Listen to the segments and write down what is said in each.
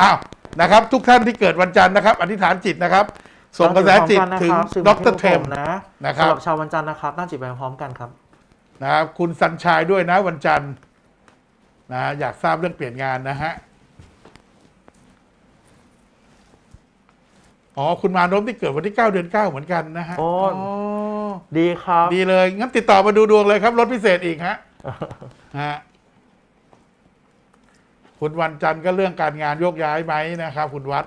อ้าวนะครับ ทุกท่านที่เกิดวันจันทร์นะครับ อธิษฐานจิตนะครับ ส่งกระแสจิตถึงดรเทมนะนะครับสำหรับชาววันจันทร์นะครับตั้งจิตไปพร้อมกันครับนะครับคุณสัญชัยด้วยนะวันจันทร์นะอยากทราบเรื่องเปลี่ยนงานนะฮะอ๋อคุณมานพที่เกิดวันที่ 9 เดือน 9 เหมือนกันนะฮะโอ้อ๋อดีครับ ดีเลยงั้นติดต่อมาดูดวงเลยครับลดพิเศษอีกฮะฮะ คุณวันจันทร์ก็เรื่องการงานโยกย้ายไหมนะครับ คุณวัด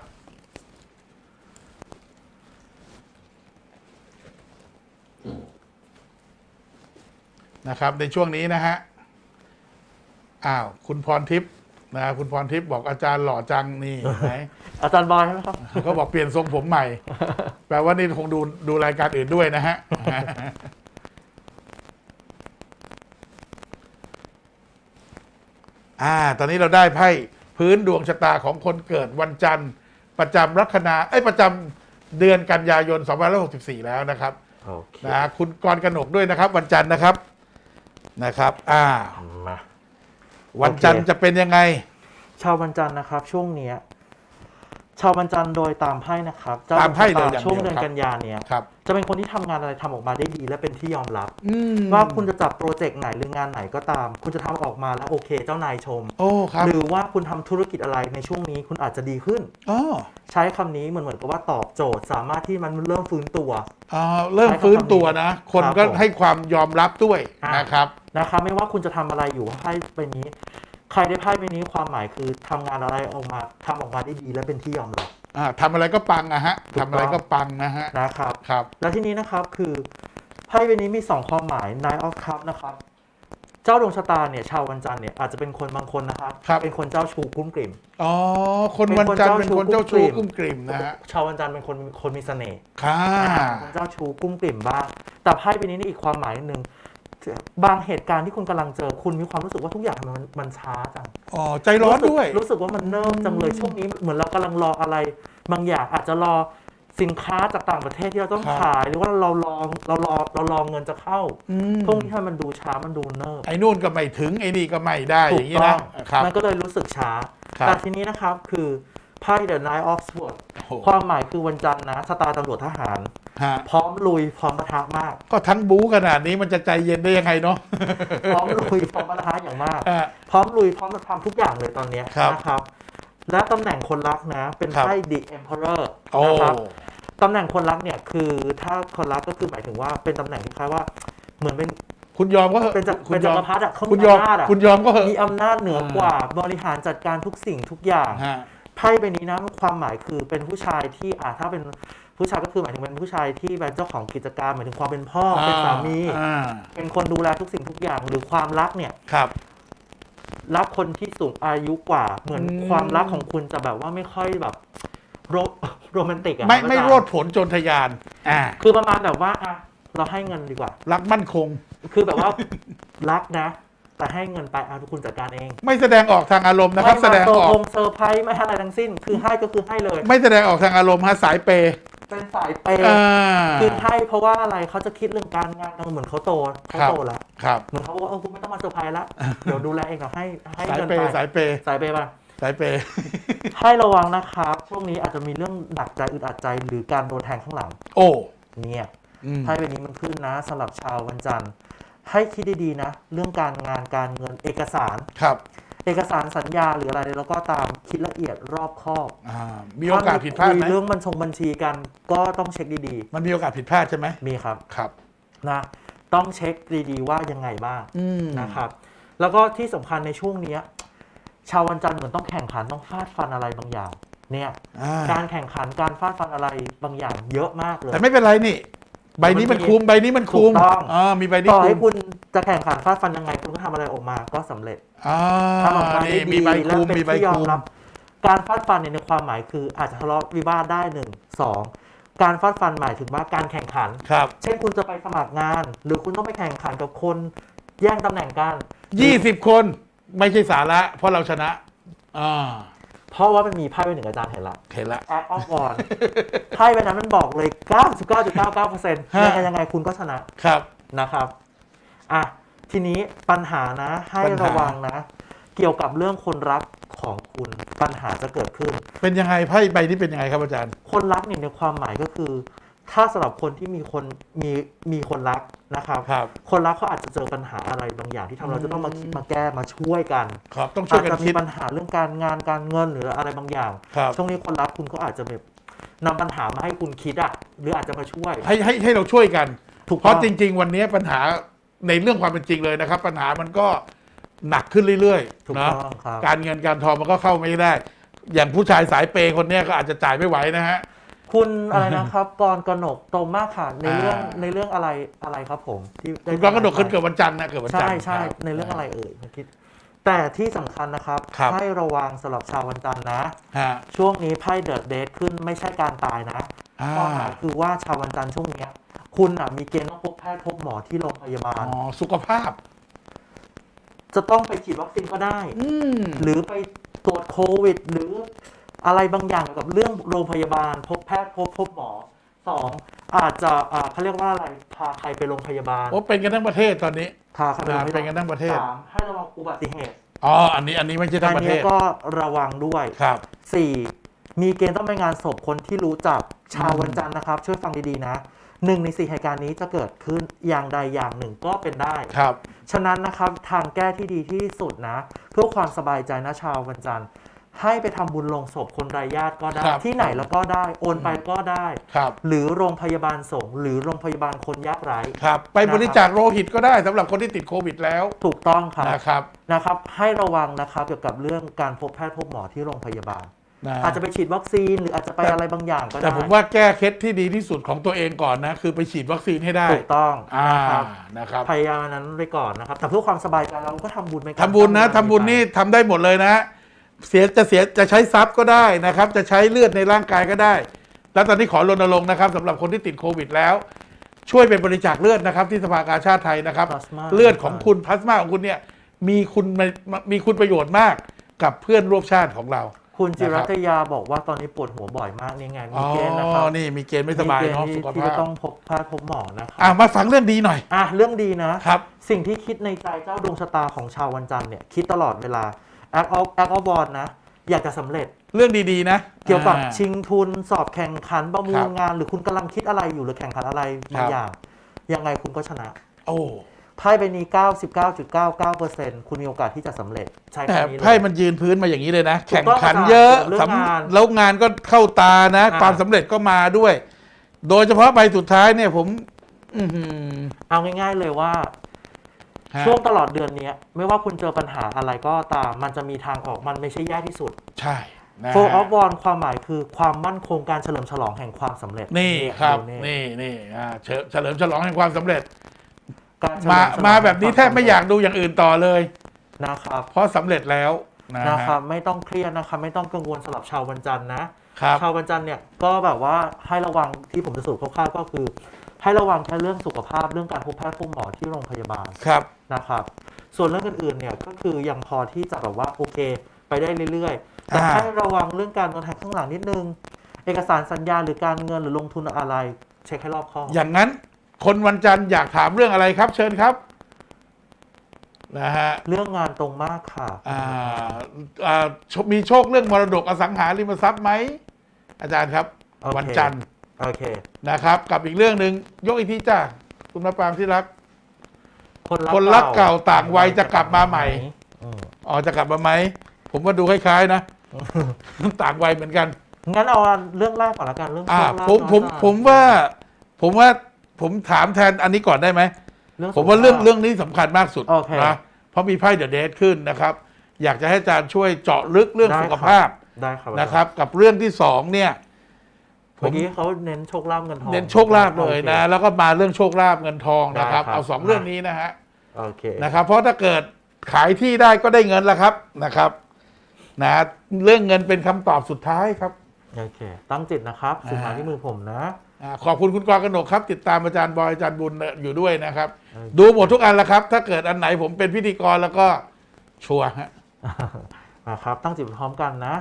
นะครับ ในช่วงนี้นะฮะอ้าวคุณพรทิพย์นะคุณพรทิพย์บอกอาจารย์หล่อจังนี่เห็นไหมอาจารย์บอยใช่ไหมครับเขาบอกเปลี่ยนทรงผมใหม่ แปลว่านี่คงดูดูรายการอื่นด้วยนะฮะ อ่า ตอนนี้เราได้ไพ่พื้นดวงชะตาของคนเกิดวันจันทร์ ประจำลัคนาเอ้ยประจำเดือนกันยายน2564 แล้วนะครับโอเคนะคุณกรกนกด้วยนะครับ วันจันทร์นะครับนะครับ อ่า มา วันจันทร์โอเคจะเป็นยังไง ชาววันจันทร์นะครับ ช่วงเนี้ย ชาววันจันทร์โดยตามไพ่นะครับเจ้ตามไพ่เลยดวงชะอย่างเดียว ช่วงเดือนครับกันยาเนี้ยครับ จะเป็นคนที่ทำงานอะไรทำออกมาได้ดีและเป็นที่ยอมรับ อืมว่าคุณจะจับโปรเจกต์ไหนหรืองานไหนก็ตาม คุณจะทำออกมาแล้วโอเค เจ้านายชม โอ้ครับหรือว่าคุณทำธุรกิจอะไรในช่วงนี้คุณอาจจะดีขึ้น อ๋อใช้คำนี้เหมือนเหมือนกับว่าตอบโจทย์สามารถที่มันเริ่มฟื้นตัว อ่าเริ่มฟื้นตัวนะ คนครับก็ผมให้ความยอมรับด้วยอ่าน นะครับ นะคะไม่ว่าคุณจะทำอะไรอยู่ไพ่ใบนี้ ใครได้ไพ่ใบนี้ความหมายคือทำงานอะไรออกมาทำออกมาได้ดีและเป็นที่ยอมรับ อ่าทำอะไรก็ปังอะฮะถูกต้องทำอะไรก็ปังนะฮะ นะครับ ครับ และที่นี้นะครับคือไพ่ใบนี้มีสองความหมาย Nine of Cups นะครับ เจ้าดวงชะตาเนี่ยชาววันจันทร์เนี่ยอาจจะเป็นคนบางคนนะครับครับ เป็นคนเจ้าชู้กุ้มกลิ่ม อ๋อ คนเป็นวันจันทร์คนเป็นเจ้าคนเจ้าชู้ชู้ กุ้กุ้มมกกลิ่ลิ่มมนะฮะชาววันจันทร์เป็นคนคนมีเสน่ห์ค่ะคนเจ้าชู้กุ้มกลิ่มบ้างแต่ไพ่ใบนี้นี่อีกความหมายหนึ่ง บางเหตุการณ์ที่คุณกำลังเจอคุณมีความรู้สึกว่าทุกอย่างมันมันช้าจังอ๋อใจร้อนด้วย รู้สึกว่ามันเนิ่มจังเลยช่วงนี้เหมือนเรากำลังรออะไร บางอย่างอาจจะรอสินค้าจากต่างประเทศที่เราต้องครับขาย หรือว่าเรารอเรารอเรารอเงินจะเข้าอืมพวกนี้ทำไมมันดูช้ามันดูเนิ่มไอ้นู่นก็ไม่ถึงไอ้นี่ก็ไม่ได้อถูย่ากงนี้ต้นะองครับมันก็เลยรู้สึกช้าครับแต่ทีนี้นะครับคือ ไพ่ The Knight of Swords โอ้โหความหมายคือวันจันทร์นะสตาร์ตำรวจทหาร ฮะพร้อมลุยพร้อมปะทะมาก ก็ทั้งบู๊ขนาดนี้มันจะใจเย็นได้ยังไงเนาะ พร้อมลุยพร้อมปะทะอย่างมากอ่าพร้อมลุยพร้อมจะทำทุกอย่างเลยตอนเนี้ยครับ นะครับ และตำแหน่งคนรักนะ เป็นครับไพ่ The Emperor โอ้ นะครับตำแหน่งคนรักเนี่ยคือถ้าคนรักก็คือหมายถึงว่าเป็นตำแหน่งคล้ายๆว่า เหมือนเป็นคุณยอมก็เหอะเป็นจักรคุเป็ณนยจัอมกรพรรดิอะเขาคุณมียอมอำนาจอะคุณยอมก็เหอะ มีอำนาจเหนือกว่าบริหารจัดการทุกสิ่งทุกอย่าง ฮะ ไพ่ใบนี้นะความหมายคือเป็นผู้ชายที่อ่าถ้าเป็นผู้ชายก็คือหมายถึงเป็นผู้ชายที่เป็นเจ้าของกิจการหมายถึงความเป็นพ่อเป็นสามี อ่าเป็นคนดูแลทุกสิ่งทุกอย่างหรือความรักเนี่ย ครับ รักคนที่สูงอายุกว่าเหมือนอืม ความรักของคุณจะแบบว่าไม่ค่อยแบบโรโรแมนติกอะไม่ครับไม่อาจาย์โรดผลจนทยานอ่าคือประมาณแบบว่าอะเราให้เงินดีกว่า รักมั่นคง คือแบบว่า รักนะ แต่ให้เงินไปเอาทุกคุณจัดการเองไม่แสดงออกทางอารมณ์นะครับ แสดงไม่อมาอกเซอร์พงเซอร์ไพรส์ไม่ให้อะไรทั้งสิ้น คือให้ก็คือให้เลย ไม่แสดงออกทางอารมณ์ฮะสายเปย์เป็นสายเปย์อ่าคือให้เพราะว่าอะไรเขาจะคิดเรื่องการงานเหมือนเขาโตเขาครับโตแล้วครับเหมือนเขาบอกว่าเออคุณไม่ต้องมาเซอร์ไพรส์ละเดี๋ยวดูแลเองเดี๋ยวให้ให้สายเงินเปไปย์สายเปย์สายเปย์ป่ะสายเปย์ให้ระวังนะครับ ช่วงนี้อาจจะมีเรื่องหนักใจอึดอัดใจหรือการโดนแทงข้างหลัง โอ้เนี่ยอืมไพ่ใบนี้มันขึ้นนะสำหรับชาววันจันทร์ ให้คิดดีๆนะ เรื่องการงานการเงินเอกสาร ครับ เอกสารสัญญาหรืออะไรแล้วก็ตามคิดละเอียดรอบคอบอ่ามีโอกาสผิดพลาดคุยไหม เรื่องบัญชงบัญชีกันก็ต้องเช็คดีมันมีโอกาสผิดพลาดใช่ไหมๆ มีครับ ครับ นะต้องเช็คดีๆว่ายังไงบ้างอืมนะครับ แล้วก็ที่สำคัญในช่วงเนี้ย ชาววันจันทร์เหมือนต้องแข่งขันต้องฟาดฟันอะไรบางอย่าง เนี่ย อ่าการแข่งขันการฟาดฟันอะไรบางอย่างเยอะมากเลยแต่ไม่เป็นไรนี่ ใบนี้มันคุมใบนี้มันคุมถูกต้อง อ่ามีใบนี้ต่อคุให้มคุณจะแข่งขันฟาดฟันยังไง คุณก็ทำอะไรออกมาก็สำเร็จ อ่าทำออกมานี่ได้มีดีใบและคุมเป็นมีใบที่ยอคุมมรับ การฟาดฟันเนี่ยในความหมายคืออาจจะทะเลาะวิวาทได้หนึ่งสองการฟาดฟันหมายถึงว่าการแข่งขัน ครับ เช่นคุณจะไปสมัครงาน หรือคุณต้องไปแข่งขันกับคนแย่งตำแหน่งกันยี่สิบคนไม่ใช่สาระ เพราะเราชนะอ่า เพราะว่ามันมีไพ่ใบหนึ่งอาจารย์เห็นละ เห็นละ Act of War ไพ่ใบนั้นมันบอกเลย 99.99%ยังไงยังไงคุณก็ชนะครับ นะครับ อะ ทีนี้ปัญหานะ ให้ปัญหา ระวังนะ เกี่ยวกับเรื่องคนรักของคุณปัญหาจะเกิดขึ้น เป็นยังไงไพ่ใบนี้เป็นยังไงครับอาจารย์ คนรักเนี่ยในความหมายก็คือ ถ้าสำหรับคนที่มีคนมีมีคนรักนะครับ ครับคนรักเขาอาจจะเจอปัญหาอะไรบางอย่างที่ทำให้เราจะต้องมาคิดอืมมาแก้มาช่วยกันครับต้องช่วยกันอาจจะคิมีด ปัญหาเรื่องการงานการเงินหรืออะไรบางอย่าง ครับ ช่วงนี้คนรักคุณก็อาจจะแบบนำปัญหามาให้คุณคิดอะหรืออาจจะมาช่วย ให้ให้ให้เราช่วยกัน ถูกเพราะต้อง จริง ๆ วันนี้ปัญหาในเรื่องความเป็นจริงเลยนะครับ ปัญหามันก็หนักขึ้นเรื่อยถูกๆนะต้องครับ การเงินการทองมันก็เข้าไม่ได้ อย่างผู้ชายสายเปย์คนเนี้ยก็อาจจะจ่ายไม่ไหวนะฮะ คุณอะไรนะครับกรกนกตรงมากค่ะในเรื่องอ่า ในเรื่องอะไรอะไรครับผมที่ได้คุณกองกระดกคนเกิดวันจันทร์นะเกิดวันจันทใช่ร์ใช่ครับในเรื่องอะไรเอ่ยเมื่อกี้แต่ที่สำคัญนะครับ ครับ ให้ระวังสำหรับชาววันจันทร์นะ ฮะช่วงนี้ไพ่เดอะเดทขึ้นไม่ใช่การตายนะอ่าข้อหาคือว่าชาววันจันทร์ช่วงเนี้ย คุณอะมีเกณฑ์ต้องพบแพทย์พบหมอที่โรงพยาบาลอ๋อสุขภาพ จะต้องไปฉีดวัคซีนก็ได้ อืม หรือไปตรวจโควิด หรือ อะไรบางอย่างเกี่ยวกับเรื่องโรงพยาบาล พบแพทย์พบพบหมอสองอาจจะอ่าเขาเรียกว่าอะไรพาใครไปโรงพยาบาลโอ้เป็นกันทั้งประเทศตอนนี้พาใครไปโรงพยาเป็บานลกันทั้งประเทศสามให้ระวังอุบัติเหตุอ๋ออันนี้อันนี้ไม่ใช่ทั้อังนประเทนี้ศก็ระวังด้วยครับสี่มีเกณฑ์ต้องไปงานศพคนที่รู้จักชาววันจันทร์นะครับ ช่วยฟังดีๆนะหนึ่งในสี่เหตุการณ์นี้จะเกิดขึ้นอย่างใดอย่างหนึ่งก็เป็นได้ครับ ฉะนั้นนะครับทางแก้ที่ดีที่สุดนะ เพื่อความสบายใจนะชาววันจันทร์ ให้ไปทำบุญลงศพคนไร้ญาติก็ได้ ครับ ที่ไหนแล้วก็ได้โอนไปก็ได้ ครับ หรือโรงพยาบาลสงฆ์หรือโรงพยาบาลคนยากไร้ ครับ ไปบริจาคโลหิตก็ได้สำหรับคนที่ติดโควิดแล้วถูกต้องครับนะครับ นะครับ ให้ระวังนะครับเกี่ยวกับเรื่องการพบแพทย์พบหมอที่โรงพยาบาล นะอาจจะไปฉีดวัคซีนหรืออาจจะไปแต่อะไรบางอย่างก็ได้แต่ผมว่าแก้เคล็ดที่ดีที่สุดของตัวเองก่อนนะ คือไปฉีดวัคซีนให้ได้ ถูกต้องอ่านะครับนะครับพยายามอันนั้นไปก่อนนะครับ แต่เพื่อความสบายใจเราก็ทำบุญไปก่อนทำบุญนะทำบุญนี่ทำได้หมดเลยนะ เสียจะเสียจะใช้ทรัพย์ก็ได้นะครับ จะใช้เลือดในร่างกายก็ได้ แล้วตอนนี้ขอรณรงค์นะครับสำหรับคนที่ติดโควิดแล้ว ช่วยไปบริจาคเลือดนะครับ ที่สภากาชาติไทยนะครับพลาสมาเลือดของคุณพลาสมาของคุณเนี่ยมีคุณมีคุณประโยชน์มากกับเพื่อนร่วมชาติของเรา คุณจินะครับรัตยาบอกว่าตอนนี้ปวดหัวบ่อยมากนี่ไงอ๋มีอเกณฑ์นะครับนี่มีเกณฑ์ไม่สบายเนาะมีสุเกขณฑ์ที่ภาจะพต้องพบแพทย์พบหมอนะครับอะมาฟังเรื่องดีหน่อยอะเรื่องดีนะ ครับ สิ่งที่คิดในใจเจ้าดวงชะตาของชาววันจันทร์เนี่ยคิดตลอดเวลา แอคออฟแอคออฟบอลนะ อยากจะสำเร็จ เรื่องดีๆนะเกี่ยวกับอ่า ชิงทุน สอบแข่งขันประมูครัลบงาน หรือคุณกำลังคิดอะไรอยู่หรือแข่งขันอะไรบางอย่าง ยังไงคุณก็ชนะโอ้ไพ่ใบนี้ 99.99%คุณมีโอกาสที่จะสำเร็จ ใช้แต่คำนี้เลย ไพ่มันยืนพื้นมาอย่างนี้เลยนะ ถูแข่กงต้องขันอาจารย์เยอะเรื่องสำงานแล้วงานก็เข้าตานะ อ่า ความสำเร็จก็มาด้วย โดยเฉพาะใบสุดท้ายเนี่ยผม อือหือ เอาง่ายๆเลยว่า ฮะช่วงตลอดเดือนเนี้ยไม่ว่าคุณเจอปัญหาอะไรก็ตาม มันจะมีทางออกมันไม่ใช่แย่ที่สุดใช่นะ Four ฮะ of w a n d ความหมายคือความมั่นคงการเฉลิมฉลองแห่งความสำเร็จนี่ครับ ดูนี่นี่อ่าเฉลิมเฉลิมฉลองแห่งความสำเร็จ การเฉลิมาฉลองมาแบบนี้แทบไม่อยากดูอย่างอื่นต่อเลย นะครับเพราะสำเร็จแล้วนะนะฮะครับไม่ต้องเครียดนะครับไม่ต้องกังวลสำหรับชาววันจันทร์นะ ครับ ชาววันจันทร์เนี่ยก็แบบว่าให้ระวังที่ผมจะสรุปคร่าวๆก็คือ ให้ระวังแค่เรื่องสุขภาพเรื่องการพบแพทย์พบหมอที่โรงพยาบาลครับ นะครับ ส่วนเรื่องอื่นๆเนี่ยก็คือยังพอที่จะแบบว่าโอเค ไปได้เรื่อยๆ แต่อ่า ให้ระวังเรื่องการโดนแฮกข้างหลังนิดนึง เอกสารสัญญาหรือการเงินหรือลงทุนอะไร เช็คให้รอบคอบ อย่างนั้นคนวันจันทร์อยากถามเรื่องอะไรครับ เชิญครับนะฮะเรื่องงานตรงมากค่ะ อ่าอ่าโชมีโชคเรื่องมรดกอสังหาริมทรัพย์ไหมอาจารย์ครับ โอเค วันจันทร์ โอเค นะครับ กับอีกเรื่องหนึ่งยกอีกทีจ้าคุณมะปรางที่รักคนคนรักเก่าต่างวัยจะกลับมาใหม่อืมอ๋อจะกลับมาไหม ผมว่าดูคล้ายๆนะ ต่างวัยเหมือนกัน งั้นเอาเรื่องแรกก่อนละกันเรื่องอ่าโชคลาภผมผมเนาะผมว่า ผมว่าผมถามแทนอันนี้ก่อนได้ไหมเรื่องผมว่าเรื่องสุขภพเรื่องนี้สำคัญมากสุดโอเคนะเพราะมีไพ่เดอะเดทขึ้นนะครับ อยากจะให้อาจารย์ช่วยเจาะลึกเรื่องได้สุขครับภาพได้ครับนะครับ กับเรื่องที่สองเนี่ยผ เมื่อมกี้เขาเน้นโชคลาภเงินทองเน้นโชคลาภเลยนะโอแล้วก็มาเรื่องโชคลาภเงินทองนะครับได้ครับเอาสองเรื่องนี้นะฮะเคโอเคนะครับ เพราะถ้าเกิดขายที่ได้ก็ได้เงินแล้วครับนะครับนะเรื่องเงินเป็นคำตอบสุดท้ายครับโอเค ตั้งจิตนะครับสุดท้ายอ่าที่มือผมนะอ่าขอบคุณคุณกรกนกครับ ติดตามอาจารย์บอยอาจารย์บุญอยู่ด้วยนะครับโอเคดูหมดทุกอันแล้วครับ ถ้าเกิดอันไหนผมเป็นพิธีกรแล้วก็ชัวร์ฮะนะครับ ตั้งจิตพร้อมกันนะ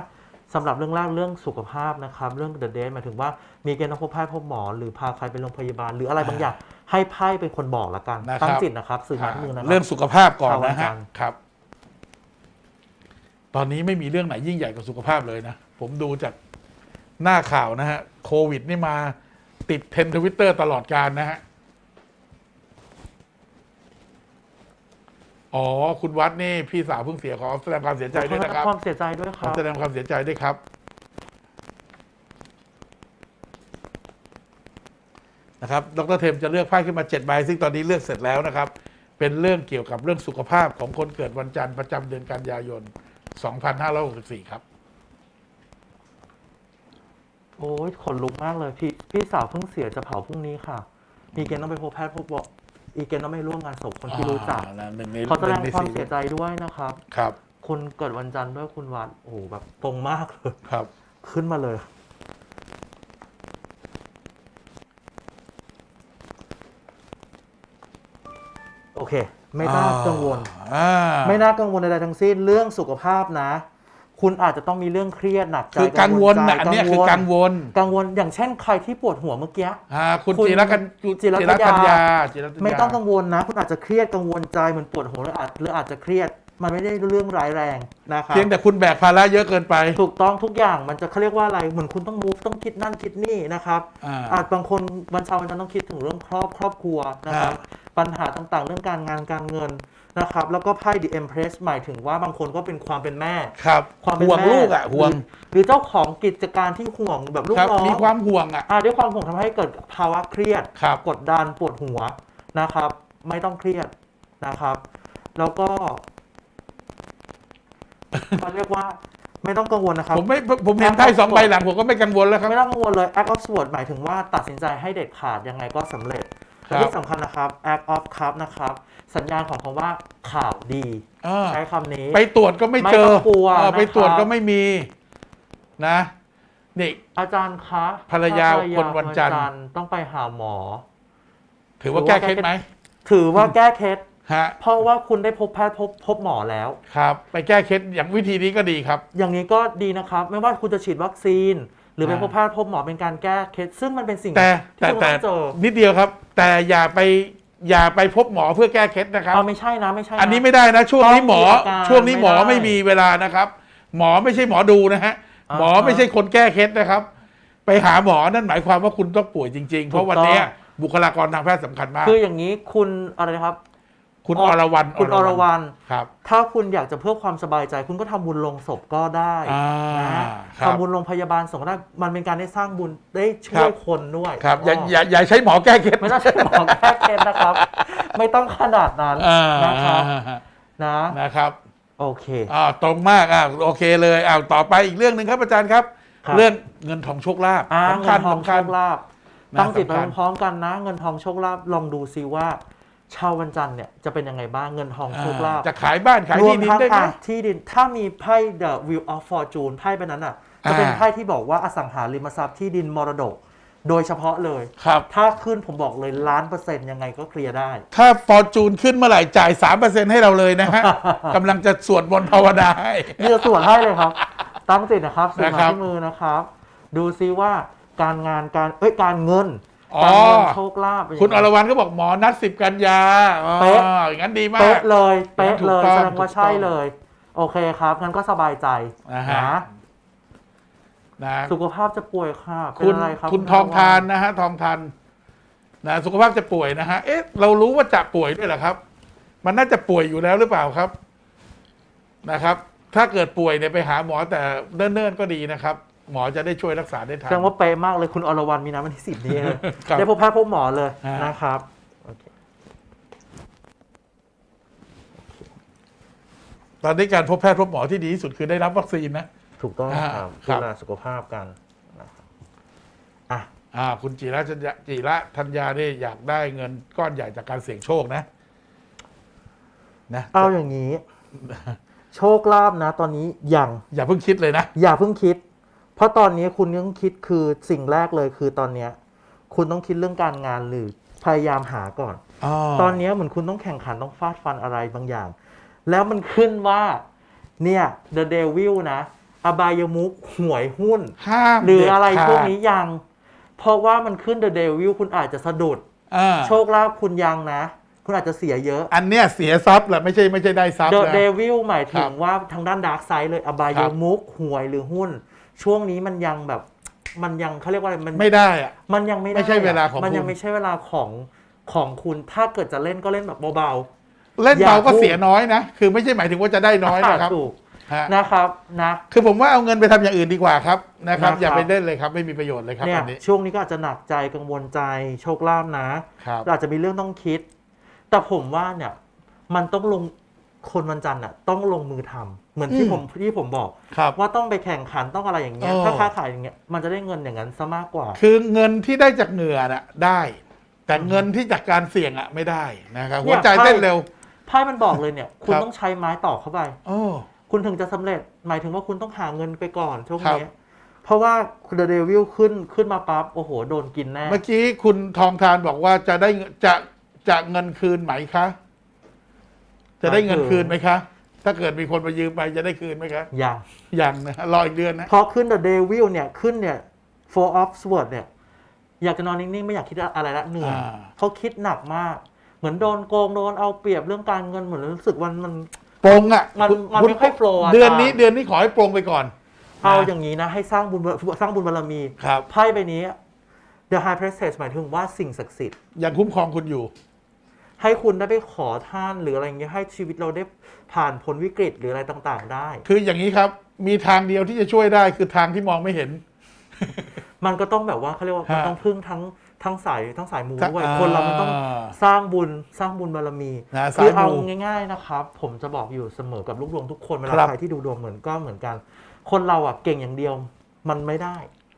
สำหรับเรื่องแรกเรื่องสุขภาพนะครับเรื่องเด e เด t หมายถึงว่ามีเกณฑ์ต้องพบแพทย์พบหมอ หรือพาใครไปโรงพยาบาล หรืออะไรบางอย่างให้ไพ่เป็นคนบอกละกันนะครับ ตั้งจิตนะครับสื่อสารมือนะครัเรื่องสุขภาพก่อนนะชาววันจัฮะนทร์ครับ ตอนนี้ไม่มีเรื่องไหนยิ่งใหญ่กว่าสุขภาพเลยนะ ผมดูจากหน้าข่าวนะฮะ โควิดนี่มาติดเทรนทวิตเตอร์ Twitter ตลอดการนะฮะ อ๋อ คุณวัดนี่พี่สาวเพิ่งเสียขอแสดงความเสียใจด้วยนะครับ ความเสียใจด้วยคขอรับ แสดงความเสียใจด้วยครับ นะครับ ดรเทมจะเลือกไพ่ขึ้นมาเจ็ดใบซึ่งตอนนี้เลือกเสร็จแล้วนะครับ เป็นเรื่องเกี่ยวกับเรื่องสุขภาพของคนเกิดวันจันทร์ประจำเดือนกันยายน 2564 ครับ โอ้ยขนลุกมากเลยพี่พี่สาวเพิ่งเสียจะเผาพรุ่งนี้ค่ะ มีเกณฑ์ต้องไปพบแพทย์พบบอก อีกเกณฑ์ต้องไม่ร่วมงานศพคนที่รู้จักอ่าหนึ่งในขอแสดงหนึ่ในความสี่เสียใจด้วยนะครับ ครับคุณเกิดวันจันทร์ด้วยคุณวัดโอ้โหแบบตรงมากเลย ครับ ขึ้นมาเลย โอเค ไม่น่ากังวล อ่า ไม่น่ากังวลใดๆทั้งสิ้นเรื่องสุขภาพนะ คุณอาจจะต้องมีเรื่องเครียดหนักใจคือกังวลใจนะอันเนี้ยคือกังวล กังวลอย่างเช่นใครที่ปวดหัวเมื่อกี้ อ่าคุณคุณจิรกันจิรจิรกักัญญญาญา จิรกัญญา ไม่ต้องกังวลนะ คุณอาจจะเครียดกังวลใจเหมือนปวดหัวหรืออาจหรืออาจจะเครียด มันไม่ได้เรื่องร้ายแรงนะครับเพียงแต่คุณแบกภาระเยอะเกินไป ถูกต้องทุกอย่างมันจะเขาเรียกว่าอะไรเหมือนคุณต้องมูฟต้องคิดนั่นคิดนี่นะครับอ่าอาจบางคนวันเช้าวันจันทร์ต้องคิดถึงเรื่องครอบครอบครัวนะครับอ่ปัญหาต่างๆ เรื่องการงานการเงินนะครับแล้วก็ไพ่ The Empress หมายถึงว่าบางคนก็เป็นความเป็นแม่ ครับความเป็นห่วงแม่ลูกอะห่วงหรือหรือเจ้าของกิจการที่ห่วงแบบลูกครับน้องมีความห่วงอะอ่าด้วยความห่วงทำให้เกิดภาวะเครียด ครับ กดดันปวดหัวนะครับ ไม่ต้องเครียดนะครับ แล้วก็ เขาเรียกว่าไม่ต้องกังวลนะครับ ผมไม่ผมเห็นไพ่สองใบหลังผมก็ไม่กังวลแล้วครับ ไม่ต้องกังวลเลย act of sword หมายถึงว่าตัดสินใจให้เด็ดขาดยังไงก็สำเร็จครับและที่สำคัญนะครับ act of cup นะครับ สัญญาณของคำว่าข่าวดีอ่าใช้คำนี้ ไปตรวจก็ไม่เจอไม่ต้องกลัวเออไปตรวจนะครับก็ไม่มีนะนี่อาจารย์คะภรรยาถ้ภรรคนวันจันทร์ต้องไปหาหมอ ถือว่าแก้เคล็ดไหมถือว่าแก้เคล็ด ฮะเพราะว่าคุณได้พบแพทย์พบพบหมอแล้ว ครับไปแก้เคล็ดอย่างวิธีนี้ก็ดีครับ อย่างนี้ก็ดีนะครับ ไม่ว่าคุณจะฉีดวัคซีน หรือไปอ่าพบแพทย์พบหมอเป็นการแก้เคล็ดซึ่งมันเป็นสิ่งแต่ที่แต่คุณแต่ต้องเจอนิดเดียวครับ แต่อย่าไปอย่าไปพบหมอเพื่อแก้เคล็ดนะครับ เอาไม่ใช่นะไม่ใช่ะ อันนี้ไม่ได้นะช่วงนี้หมอ ต้องมีอาการช่วงนี้หมอไม่ได้ไม่มีเวลานะครับ หมอไม่ใช่หมอดูนะฮะอ่าหมอไม่ใช่คนแก้เคล็ดนะครับ ไปหาหมอนั่นหมายความว่าคุณต้องป่วยจริง ๆ เพราะวันเนี้ยบุคลากรทางแพทย์สำคัญมาก คืออย่างนี้คุณอะไรนะครับ คุณออรวรรณคุณอรวรรณครับ ถ้าคุณอยากจะเพื่อความสบายใจ คุณก็ทำบุญลงศพก็ได้อ่านะครับทำบุญโรงพยาบาลส่งก็ได้มันเป็นการได้สร้างบุญได้ช่ครัวยบคนด้วยครับอย่าอ๋ออย่าอย่าใช้หมอแก้เคล็ดไม่ต้องใช้หมอแก้เคล็ดนะครับ ไม่ต้องขนาดนั้นอ่านะครับนะนะครับโอเคอ่าตรงมากอ่าโอเคเลยอ่าต่อไปอีกเรื่องหนึ่งครับอาจารย์ครับครับเรื่องเงินทองโชคลาภอ่าสำเงิคัญนทองสำโชคัญคลาภนะตั้งจิตไปสำคัญพร้อมๆกันนะ เงินทองโชคลาภลองดูซิว่า ชาววันจันทร์เนี่ยจะเป็นยังไงบ้างเงินทองโชคลาภจะขายบ้านขายรวที่มดินทั้งได้ไหม อะที่ดินถ้ามีไพ่ The Wheel of Fortune ไพ่เป็นนั้นอะ จะเป็นอ่า ไพ่ที่บอกว่าอสังหาริมทรัพย์ที่ดินมรดก โดยเฉพาะเลย ครับ ถ้าขึ้นผมบอกเลยล้านเปอร์เซ็นต์ยังไงก็เคลียร์ได้ ถ้าฟอร์จูนขึ้นเมื่อไหร่จ่าย 3%ให้เราเลยนะฮะ กำลังจะสวดมนต์ภาวนาให้นี่จะส่วนให้เลยครับ ตั้งจิตนะครับสื่อนะมาครับ ที่มือนะครับ ดูซิว่าการงานการเอ้ยการเงิน อ๋อ การเงินโชคลาภเป็นยังไงคุณอรวรรณก็บอกหมอนัดสิบกันยาอ๋อเป๊ะ อย่างนั้นดีมาก เป๊ะเลยเป๊ะเลยถูกต้องแสดงว่าใช่ถูกต้องเลย โอเคครับงั้นก็สบายใจนะฮะ นะนะสุขภาพจะป่วยค่ะเป็นคุณอะไรครับคุณณทองทานรนะฮะทองทานนะสุขภาพจะป่วยนะฮะเอ๊ะเรารู้ว่าจะป่วยด้วยเหรอครับ มันน่าจะป่วยอยู่แล้วหรือเปล่าครับนะครับ ถ้าเกิดป่วยเนี่ยไปหาหมอแต่เนิ่นๆก็ดีนะครับ หมอจะได้ช่วยรักษาได้ทัแสนดงว่าเป๊ะมากเลยคุณอรวรรณมีน้ำวันที่สิบนี้เลยครับได้พบแพทย์พบหมอเลยฮะ นะครับโอเคตอนนี้การพบแพทย์พบหมอที่ดีที่สุดคือได้รับวัคซีนนะ ถูกต้องอ่าครับครัดูบ แลสุขภาพกันนะครับอะอ่าคุณจิระจัญญาจิระธัญญาเนี่ยอยากได้เงินก้อนใหญ่จากการเสี่ยงโชคนะนะเอาอย่างนี้ โชคลาภนะ ตอนนี้ยังอย่าเพิ่งคิดเลยนะ อย่าเพิ่งคิดเพ ราะตอนนี้คุณต้องคิดคือสิ่งแรกเลยคือตอนเนี้ยคุณต้องคิดเรื่องการงานหรือพยายามหาก่อน ตอนเนี้ยเหมือนคุณต้องแข่งขันต้องฟาดฟันอะไรบางอย่าง แล้วมันขึ้นว่า เนี่ย The Devil นะ อบายมุกหวยหุ้นห้ามหรืออะไรเด็ดขาดพวกนี้ยัง เพราะว่ามันขึ้น The Devil คุณอาจจะสะดุดอ่าโชคลาภคุณยังนะ คุณอาจจะเสียเยอะ อันเนี้ยเสียทรัพย์แหละไม่ใช่ไม่ใช่ได้ทรัพย์เดอะนะเดวิลหมายถึครังบว่าทางด้านดาร์กไซด์เลย อบายครับมุกหวยหรือหุ้น ช่วงนี้มันยังแบบมันยังเขาเรียกว่าอะไรมันไม่ได้อะ มันยังไม่ได้ไม่ใช่เวลาของมันยังคุณไม่ใช่เวลาของของคุณ ถ้าเกิดจะเล่นก็เล่นแบบเบา เล่นอย่าเบาก็พูดเสียน้อยนะ คือไม่ใช่หมายถึงว่าจะได้ๆน้อยนะครับถูกฮะนะครับนะ คือผมว่าเอาเงินไปทำอย่างอื่นดีกว่าครับนะครับ นะครับ อย่าไปเล่นเลยครับไม่มีประโยชน์เลยครับเนี่ยอันนี้ช่วงนี้ก็อาจจะหนักใจกังวลใจโชคลาภนะครับเราอาจจะมีเรื่องต้องคิด แต่ผมว่าเนี่ยมันต้องลงคนวันจันทร์อะต้องลงมือทำ เหมือนที่อืมผมที่ผมบอก ครับ ว่าต้องไปแข่งขันต้องอะไรอย่างเงี้ยเออ ถ้าค้าขายอย่างเงี้ยมันจะได้เงินอย่างนั้นซะมากกว่า คือเงินที่ได้จากเหงื่อน่ะได้ แต่เงินที่จากการเสี่ยงอะไม่ได้นะครับเนี่หัวยใจเต้นเร็ว ไพ่มันบอกเลยเนี่ย คุณครับ ต้องใช้ไม้ต่อเข้าไป โอ้ คุณถึงจะสำเร็จ หมายถึงว่าคุณต้องหาเงินไปก่อนช่วงครับนี้เพราะว่าคุณเดวิลขึ้นขึ้นมาปั๊บโอ้โห โดนกินแน่ เมื่อกี้คุณทองทานบอกว่าจะได้เงินจะจะเงินคืนไหมคะ จะได้เงินคืนไหมคะ ถ้าเกิดมีคนมายืมไปจะได้คืนไหมคะอย่างยังนะรออีกเดือนนะ พอขึ้นเดวิลเนี่ยขึ้นเนี่ย four of swords เนี่ยอยากจะนอนนิ่งๆ ไม่อยากคิดอะไรละเหนื่อยอ่า เขาคิดหนักมาก เหมือนโดนโกงโดนเอาเปรียบเรื่องการเงินเหมือนรู้สึกวันมัน ปรงอะมันคุณมันคุณไม่ค่อยโฟลว์อะเดือนนี้อาจารย์ เดือนนี้ขอให้ปรงไปก่อน เอานะอย่างนี้นะ ให้สร้างบุญสร้างบุญบารมีครับ ไพ่ใบนี้ The High Priestess หมายถึงว่าสิ่งศักดิ์สิทธิ์ยังคุ้มครองคุณอยู่ ให้คุณได้ไปขอท่านหรืออะไรอย่างเงี้ยให้ชีวิตเราได้ผ่านพ้นวิกฤตหรืออะไรต่างๆ ได้ คืออย่างนี้ครับ มีทางเดียวที่จะช่วยได้คือทางที่มองไม่เห็น มันก็ต้องแบบว่าเขาเรียกว่าฮะมันต้องพึ่งทั้งทั้งสายทั้งสายมูทั้งด้วยอ่าคนเรามันต้องสร้างบุญสร้างบุญบารมีนะคือสายมูเอาง่าย ๆนะครับ ผมจะบอกอยู่เสมอกับลูกดวงทุกคนเวลาครับ ใครที่ดูดวงเหมือนก็เหมือนกัน คนเราอะเก่งอย่างเดียวมันไม่ได้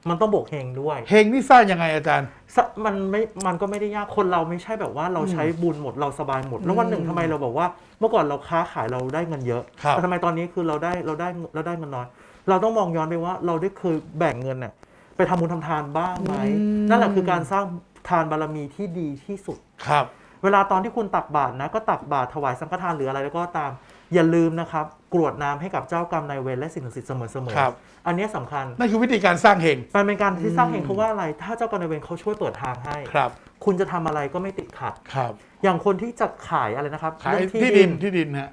มันต้องบวกเฮงด้วย เฮงนี่สร้างยังไงอาจารย์ สะมันไม่ มันก็ไม่ได้ยาก คนเราไม่ใช่แบบว่าเราใช้บุญหมด เราสบายหมด แล้ววันหนึ่งทำไมเราบอกว่า เมื่อก่อนเราค้าขายเราได้เงินเยอะครับ แต่ทำไมตอนนี้คือเราได้เราได้เราได้เงินน้อย เราต้องมองย้อนไปว่าเราได้เคยแบ่งเงินน่ะไปทำบุญทำทานบ้างไหม อืม นั่นแหละคือการสร้างทานบารมีที่ดีที่สุด ครับ เวลาตอนที่คุณตักบาตรนะก็ตักบาตรถวายสังฆทานหรืออะไรแล้วก็ตาม อย่าลืมนะครับกรวดน้ำให้กับเจ้ากรรมนายเวรและสิ่งศักดิ์สิทธิ์เสมอๆครับอันเนี้ยสำคัญ นั่นคือวิธีการสร้างเฮงมันเป็นการที่สร้างเองอืมเพราะว่าอะไร ถ้าเจ้ากรรมนายเวรเขาช่วยเปิดทางให้ ครับคุณจะทำอะไรก็ไม่ติดขัด ครับ อย่างคนที่จะขายอะไรนะครับขายเรื่องที่ดินที่ดินฮะ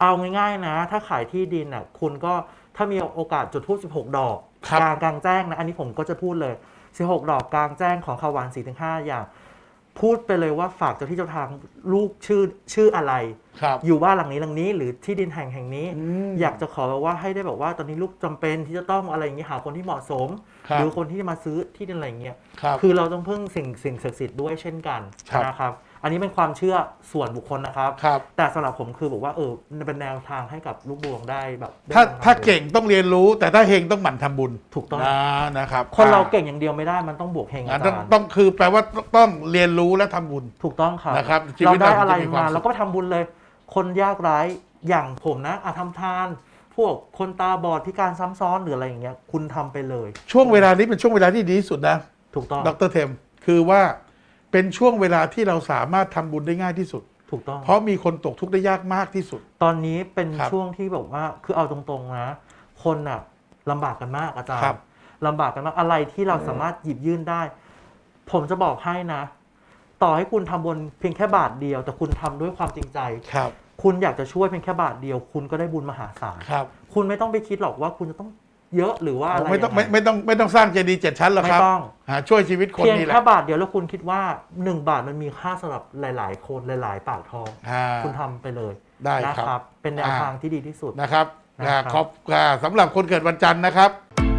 เอาง่ายๆนะ ถ้าขายที่ดินน่ะคุณก็ถ้ามีโอกาสจุดทูบ16 ดอก ครับ กลางกลางแจ้งนะ อันนี้ผมก็จะพูดเลย 16 ดอกกลางแจ้งของขาวหวาน4-5 อย่าง พูดไปเลยว่าฝากเจ้าที่เจ้าทางลูกชื่อชื่ออะไร ครับ อยู่บ้านหลังนี้หลังนี้ หรือที่ดินแห่งแห่งนี้มอยากจะขอแบบว่าให้ได้แบบว่าตอนนี้ลูกจำเป็นที่จะต้องอะไรอย่างนี้หาคนที่เหมาะสม ครับ หรือคนที่จะมาซื้อที่ดินอะไรอย่างเงี้ย ครับ คือเราต้องพึ่งสิ่งสิ่งศักดิ์สิทธิ์ด้วยเช่นกันครับ นะครับ อันนี้เป็นความเชื่อส่วนบุคคลนะครับ ครับ แต่สำหรับผมคือบอกว่าเออเป็นแนวทางให้กับลูกดวงได้แบบได้ถ้าลองทำถ้าดูเก่งต้องเรียนรู้ แต่ถ้าเฮงต้องหมั่นทำบุญถูกต้อง นะนะครับคนเราอ่เก่งอย่างเดียวไม่ได้มันต้องบวกเฮงอ่าอาต้องจารย์ต้องคือแปลว่าต้องเรียนรู้และทำบุญ ถูกต้องครับนะครับชีเราวิตได้เราอะไรจะมีความมาสุข เราก็ไปทำบุญเลย คนยากไร้อย่างผมนะอาทำทาน พวกคนตาบอดพิการซ้ำซ้อนหรืออะไรอย่างเงี้ยคุณทำไปเลยช่วงเวลานี้เป็นช่วงเวลาที่ดีที่สุดนะถูกต้องดรเทม คือว่า เป็นช่วงเวลาที่เราสามารถทำบุญได้ง่ายที่สุด ถูกต้อง เพราะมีคนตกทุกข์ได้ยากมากที่สุด ตอนนี้เป็นครับช่วงที่แบบว่าคือเอาตรงๆนะ คนน่ะลำบากกันมากอาจารครัย์บ ลำบากกันมากอะไรที่เราสามารถหยิบยื่นได้ ผมจะบอกให้นะ ต่อให้คุณทำบนเพียงแค่บาทเดียว แต่คุณทำด้วยความจริงใจ ครับ คุณอยากจะช่วยเพียงแค่บาทเดียว คุณก็ได้บุญมหาศาล ครับ คุณไม่ต้องไปคิดหรอกว่าคุณจะต้อง เยอะหรือว่าอะไรไม่ต้องยัไม่งงไม่ต้องไม่ต้องสร้างเจดีย์เจ็ดชั้นหรอกไม่ครับต้อง หาช่วยชีวิตคนเพียงนี่แหละแค่บาทเดียวแล้วคุณคิดว่าหนึ่งบาทมันมีค่าสำหรับหลาย ๆ คนหลาย ๆ ปากท้อง อ่า คุณทำไปเลยได้นะครับเป็นแนวอ่าทางที่ดีที่สุด นะครับนะครับ อ่าขอบอ่าสำหรับคนเกิดวันจันทร์นะครับ